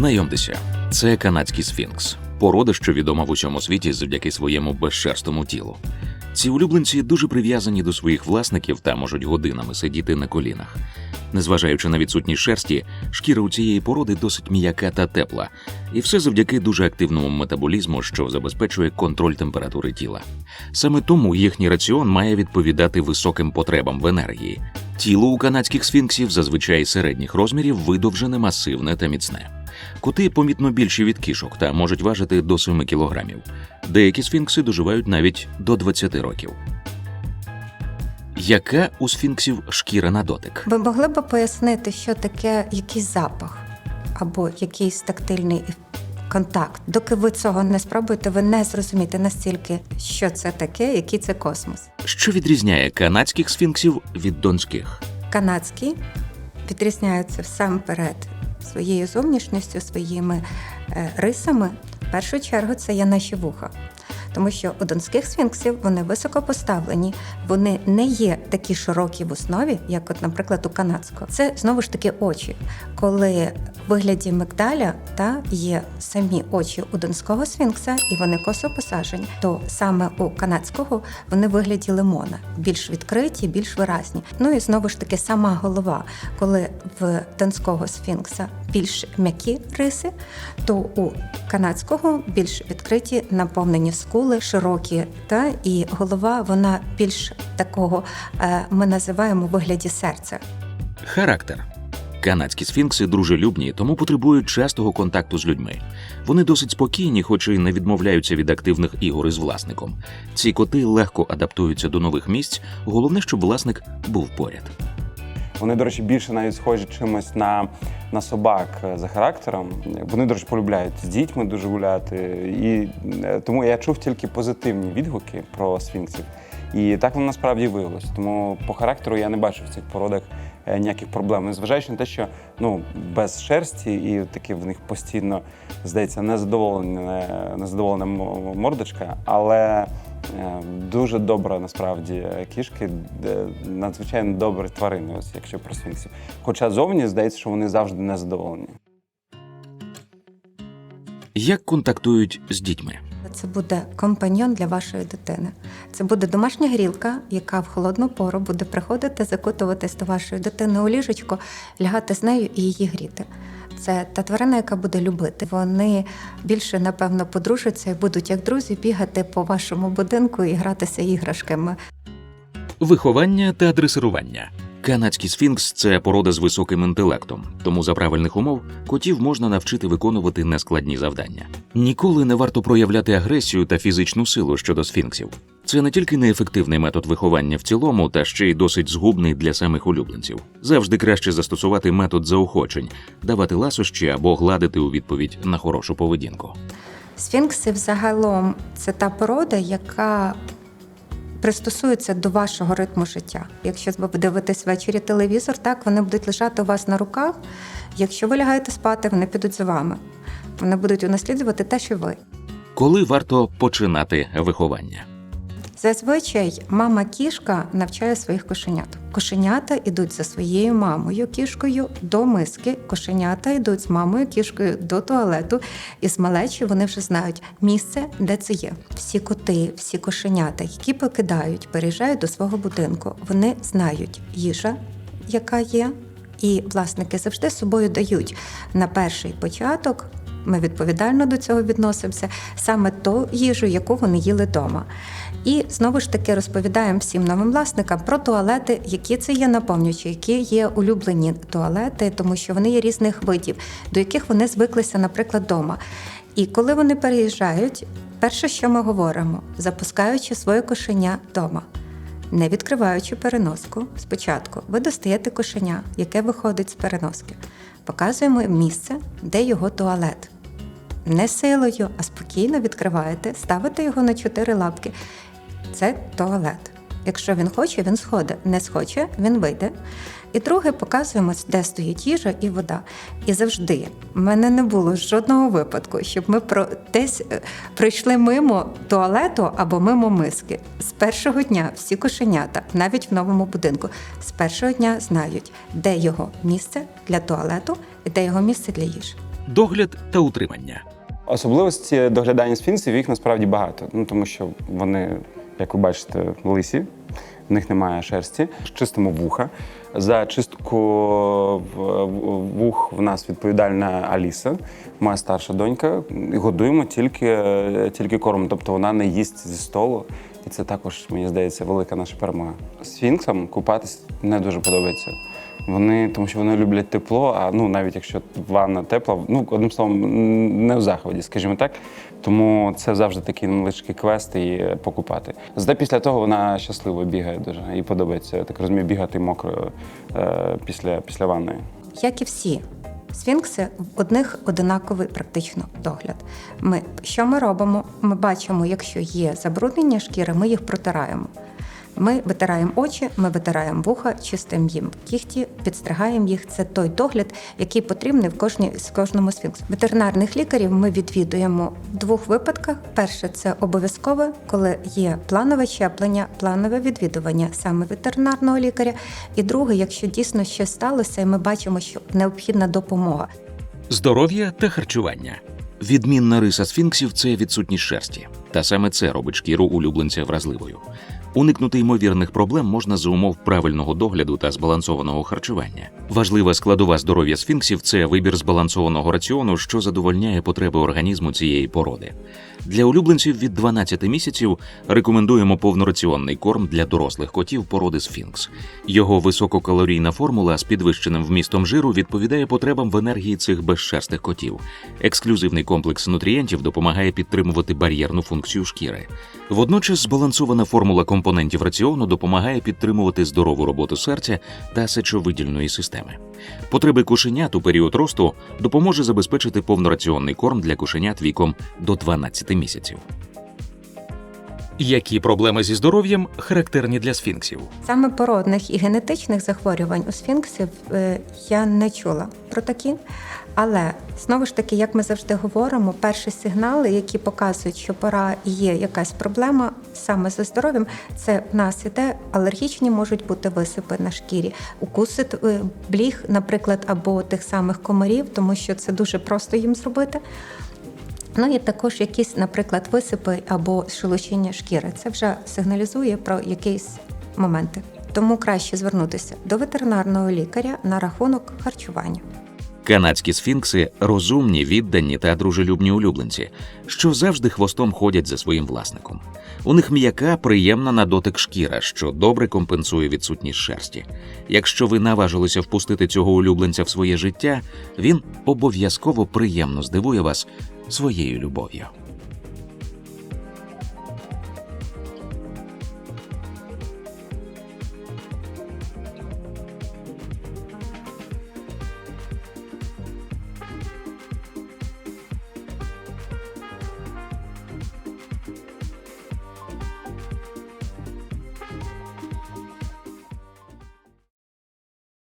Знайомтеся, це канадський сфінкс, порода, що відома в усьому світі завдяки своєму безшерстому тілу. Ці улюбленці дуже прив'язані до своїх власників та можуть годинами сидіти на колінах. Незважаючи на відсутність шерсті, шкіра у цієї породи досить м'яка та тепла, і все завдяки дуже активному метаболізму, що забезпечує контроль температури тіла. Саме тому їхній раціон має відповідати високим потребам в енергії. Тіло у канадських сфінксів зазвичай середніх розмірів видовжене, масивне та міцне. Коти помітно більші від кішок та можуть важити до 7 кілограмів. Деякі сфінкси доживають навіть до 20 років. Яка у сфінксів шкіра на дотик? Ви могли б пояснити, що таке якийсь запах або якийсь тактильний контакт? Доки ви цього не спробуєте, ви не зрозумієте настільки, що це таке, який це космос. Що відрізняє канадських сфінксів від донських? Канадські відрізняються всамперед своєю зовнішністю, своїми е, рисами. В першу чергу це є наші вуха. Тому що у донських сфінксів вони високо поставлені, вони не є такі широкі в основі, як, от, наприклад, у канадського. Це знову ж таки очі. Коли вигляді мигдаля та є самі очі у донського сфінкса, і вони косо посаджені, то саме у канадського вони вигляді лимона, більш відкриті, більш виразні. Ну і знову ж таки сама голова, коли в донського сфінкса більш м'які риси, то у канадського більш відкриті, наповнені скули, широкі, та і голова вона більш такого е, ми називаємо вигляді серця. Характер. Канадські сфінкси дружелюбні, тому потребують частого контакту з людьми. Вони досить спокійні, хоч і не відмовляються від активних ігор із власником. Ці коти легко адаптуються до нових місць. Головне, щоб власник був поряд. Вони, до речі, більше навіть схожі чимось на, на собак е, за характером. Вони, до речі, полюбляють з дітьми дуже гуляти. І е, тому я чув тільки позитивні відгуки про сфінксів. І так воно насправді виявилось. Тому по характеру я не бачив цих породах ніяких проблем. Незважаючи на те, що ну, без шерсті і таки в них постійно здається незадоволена, незадоволена м- мордочка, але Е, Дуже добра насправді е, кішки, надзвичайно добрі тварини, ось якщо про сфінксів. Хоча зовні здається, що вони завжди незадоволені. Як контактують з дітьми? Це буде компаньйон для вашої дитини. Це буде домашня грілка, яка в холодну пору буде приходити, закутуватись до вашої дитини у ліжечко, лягати з нею і її гріти. Це та тварина, яка буде любити. Вони більше, напевно, подружаться і будуть як друзі бігати по вашому будинку і гратися іграшками. Виховання та дресирування. Канадський сфінкс це порода з високим інтелектом, тому за правильних умов котів можна навчити виконувати нескладні завдання. Ніколи не варто проявляти агресію та фізичну силу щодо сфінксів. Це не тільки неефективний метод виховання в цілому, та ще й досить згубний для самих улюбленців. Завжди краще застосувати метод заохочень, давати ласощі або гладити у відповідь на хорошу поведінку. Сфінкси взагалом це та порода, яка пристосується до вашого ритму життя. Якщо ви дивитесь ввечері телевізор, так вони будуть лежати у вас на руках. Якщо ви лягаєте спати, вони підуть за вами. Вони будуть унаслідувати те, що ви. Коли варто починати виховання? Зазвичай мама кішка навчає своїх кошенят. Кошенята йдуть за своєю мамою кішкою до миски. Кошенята йдуть з мамою кішкою до туалету. І з малечі вони вже знають місце, де це є. Всі коти, всі кошенята, які покидають, переїжджають до свого будинку. Вони знають їжа, яка є, і власники завжди з собою дають на перший початок. Ми відповідально до цього відносимося саме ту їжу, яку вони їли вдома. І знову ж таки розповідаємо всім новим власникам про туалети, які це є наповнюючі, які є улюблені туалети, тому що вони є різних видів, до яких вони звиклися, наприклад, вдома. І коли вони переїжджають, перше, що ми говоримо, запускаючи своє кошеня вдома. Не відкриваючи переноску, спочатку ви достаєте кошеня, яке виходить з переноски. Показуємо місце, де його туалет. Не силою, а спокійно відкриваєте, ставите його на чотири лапки. Це туалет. Якщо він хоче, він сходить. Не схоче, він вийде. І друге, показуємо, де стоїть їжа і вода. І завжди в мене не було жодного випадку, щоб ми про десь е, прийшли мимо туалету або мимо миски. З першого дня всі кошенята, навіть в новому будинку, з першого дня знають, де його місце для туалету і де його місце для їжі. догляд та утримання. Особливості доглядання сфінксів їх насправді багато. Ну тому що вони, як ви бачите, лисі, в них немає шерсті. Чистимо вуха. За чистку вух в нас відповідальна Аліса, моя старша донька. Годуємо тільки, тільки кормом, тобто вона не їсть зі столу. І це також, мені здається, велика наша перемога. Сфінксам купатись не дуже подобається. Вони, тому що вони люблять тепло, а ну навіть якщо ванна тепла, ну одним словом, не в заході, скажімо так. Тому це завжди такий невеличкий квест і покупати. Зате після того вона щасливо бігає дуже. Їй подобається, так розумію, бігати мокро е, після, після ванної. Як і всі. Сфінкси в одних одинаковий практично догляд. Ми що ми робимо? Ми бачимо, якщо є забруднення шкіри, ми їх протираємо. Ми витираємо очі, ми витираємо вуха, чистимо їм кігті, підстригаємо їх. Це той догляд, який потрібний в кожній з кожному сфінксу. Ветеринарних лікарів ми відвідуємо в двох випадках. Перше це обов'язкове, коли є планове щеплення, планове відвідування саме ветеринарного лікаря. І друге, якщо дійсно щось сталося, і ми бачимо, що необхідна допомога. Здоров'я та харчування. Відмінна риса сфінксів це відсутність шерсті. Та саме це робить шкіру улюбленця вразливою. Уникнути ймовірних проблем можна за умов правильного догляду та збалансованого харчування. Важлива складова здоров'я сфінксів це вибір збалансованого раціону, що задовольняє потреби організму цієї породи. Для улюбленців від 12 місяців рекомендуємо повнораціонний корм для дорослих котів породи сфінкс. Його висококалорійна формула з підвищеним вмістом жиру відповідає потребам в енергії цих безшерстих котів. Ексклюзивний комплекс нутрієнтів допомагає підтримувати бар'єрну функцію шкіри. Водночас збалансована формула компонентів раціону допомагає підтримувати здорову роботу серця та сечовидільної системи. Потреби кошенят у період росту допоможе забезпечити повнораціонний корм для кошенят віком до 12 місяців. Які проблеми зі здоров'ям характерні для сфінксів? Саме породних і генетичних захворювань у сфінксів е, я не чула про такі. Але знову ж таки, як ми завжди говоримо, перші сигнали, які показують, що пора є якась проблема саме зі здоров'ям, це в нас іде алергічні можуть бути висипи на шкірі, укуси е, бліг, наприклад, або тих самих комарів, тому що це дуже просто їм зробити. Ну і також якісь, наприклад, висипи або шелушіння шкіри. Це вже сигналізує про якісь моменти. Тому краще звернутися до ветеринарного лікаря на рахунок харчування. Канадські сфінкси розумні, віддані та дружелюбні улюбленці, що завжди хвостом ходять за своїм власником. У них м'яка, приємна на дотик шкіра, що добре компенсує відсутність шерсті. Якщо ви наважилися впустити цього улюбленця в своє життя, він обов'язково приємно здивує вас своєю любов'ю.